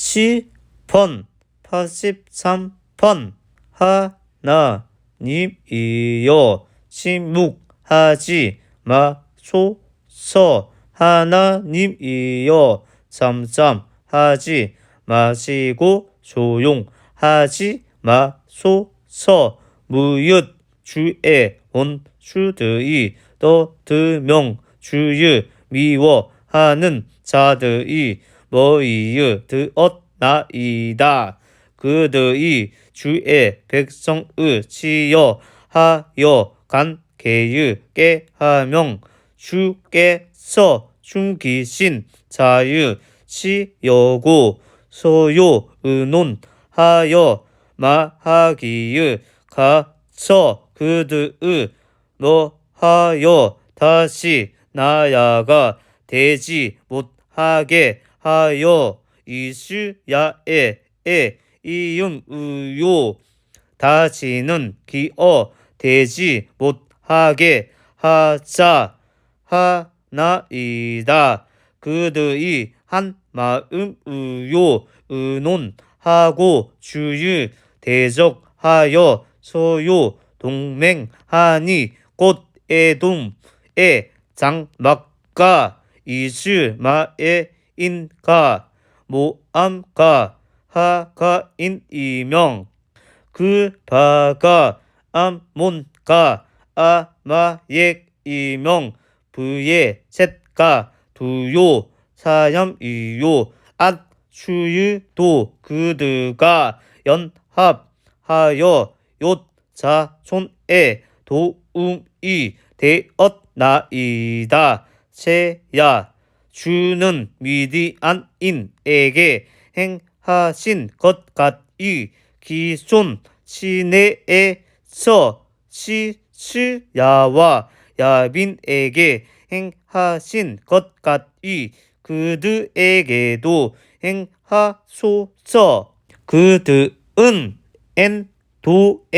10번 83번 하나님이여. 침묵하지 마소서. 하나님이여. 잠잠하지 마시고 조용하지 마소서. 무릇 주의 원수들이 떠들명 주의 미워하는 자들이 머리에 드었나이다. 그들이 주의 백성을 치여 하여 간 개의 깨하명 주께서 숨기신 자유 치여고 소요 의논하여 마하기의 가서 그들을 너하여 다시 나야가 되지 못하게 하여 이스야의 이음의요. 다시는 기어 되지 못하게 하자 하나이다. 그들이 한 마음의요. 의논하고 주의 대적하여 서요. 동맹하니 곧 에돔의 장막과 이스마엘 인가 모암가 하가 인이명. 그 바가 암몬가 아마եկ이명. 부의 셋가 두요. 사염이요. 앗추유도. 그드가. 연합하여. 욤자손의 도움이. 되었나이다. 세야 주는 미디안인에게 행하신 것 같이 기손 시내에서 시스야와 야빈에게 행하신 것 같이 그들에게도 행하소서 그들은 엔도에서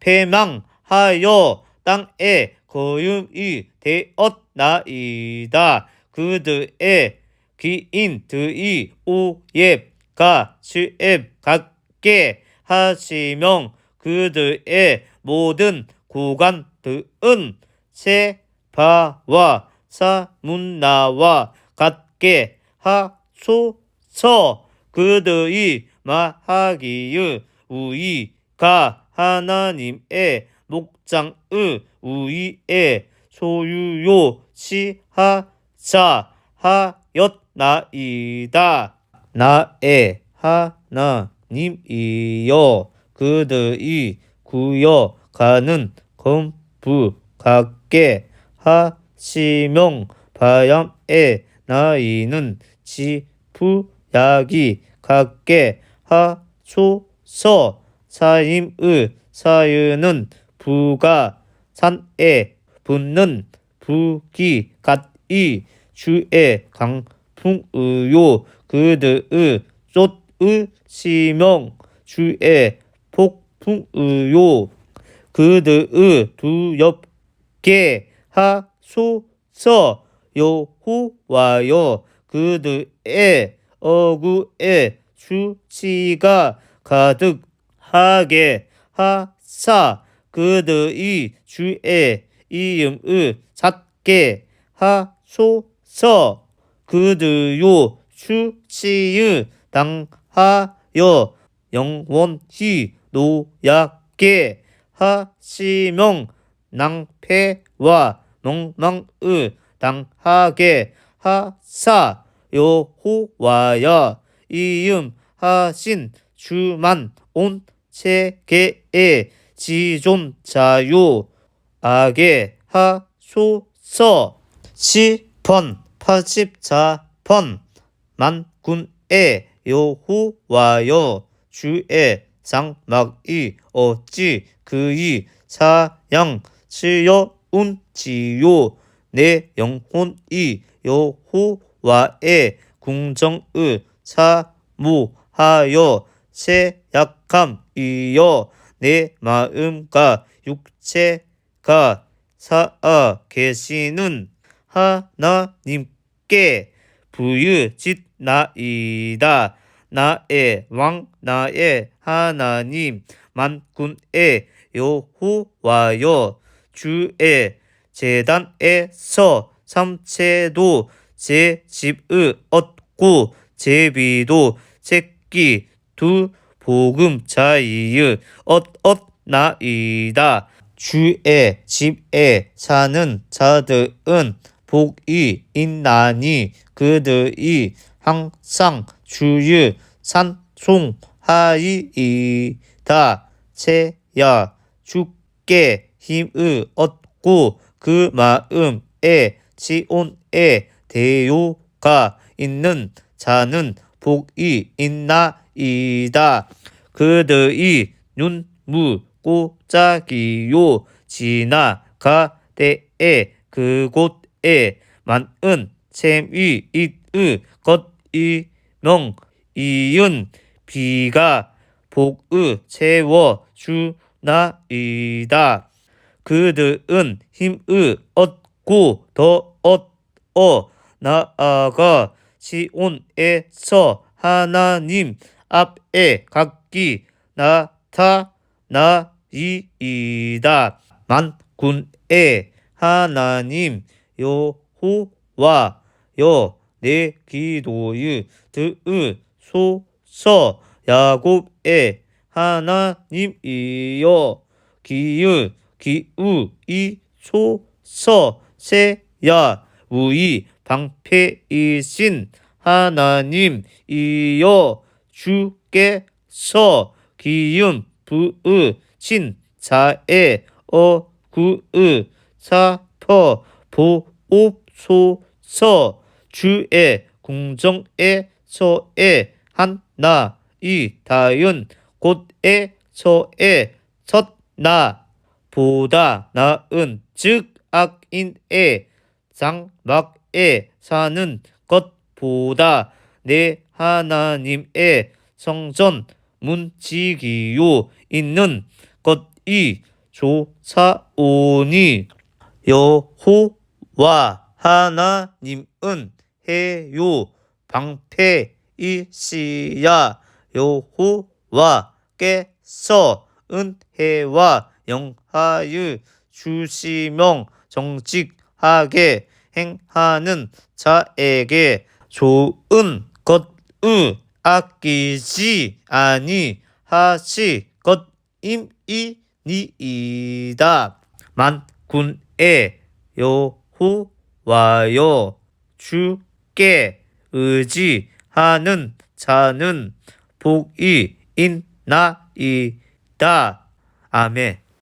패망하여 땅에 거름이 되었나이다. 그들의 기인들이 오예 가 시앱 같게 하시명 그들의 모든 구간들은 세바와 사문나와 같게 하소서. 그들이 말하기를 우리가 하나님의 목장의 우리의 소유요 시하 자 하였나이다. 나의 하나님이여 그들이 구여가는 건부 같게 하시명 바람의 나이는 지푸야기 같게 하소서 사임의 사유는 부가 산에 붙는 부기 같 이 주의 강풍의요 그들의 쏟의 시명. 주의 폭풍의요 그들의 두렵게 하소서. 여호와여 그들의 어구에 수치가 가득하게 하사. 그들이 주의 이름을 찾게 하 소서. 그들요 수치를 당하여 영원히 노약게 하시명 낭패와 멍망을 당하게 하사 여호와여 이음하신 주만 온 세계의 지존자요. 악에 하소서 시번 84번 만군의 여호와여 주의 장막이 어찌 그의 사양 치여운지요. 내 영혼이 여호와의 궁정을 사모하여 새약함이여 내 마음과 육체가 살아 계시는 하나님께 부유짓나이다. 나의 왕 나의 하나님 만군의 여호와여 주의 재단에서 삼체도 제 집을 얻고 제비도 새끼 두 보금자이의 얻었나이다. 주의 집에 사는 자들은 복이 있나니 그들이 항상 주의 산송하이이다. 채야 주께 힘을 얻고 그 마음에 지온에 대요가 있는 자는 복이 있나이다. 그들이 눈물 꼬짝이요 지나가대에 그곳 에 많은 샘이 있을 것이 명 이은 비가 복을 채워 주 나 이다. 그들은 힘을 얻고 더 얻어 나아가 시온에서 하나님 앞에 각기 나타나이이다. 만군의 하나님 여호와여 내 기도의 들으소서. 야곱의 하나님이여 기을 기우이소서. 세야 우이 방패이신 하나님이여 주께서 기음 부으신 자의 어구을 사퍼 보옵소서. 주의 궁정에서의 한나 이 다윤 곳에서의 첫나. 보다 나은 즉 악인의 장막에 사는 것보다 내 하나님의 성전 문지기요 있는 것이 조사오니 여호 와 하나님은 해요 방패이시야 여호와께서 은혜와 영하유 주시명 정직하게 행하는 자에게 좋은 것을 아끼지 아니하시 것임이니이다. 만군의 여 호와여 주께 의지하는 자는 복이 있나이다. 아멘.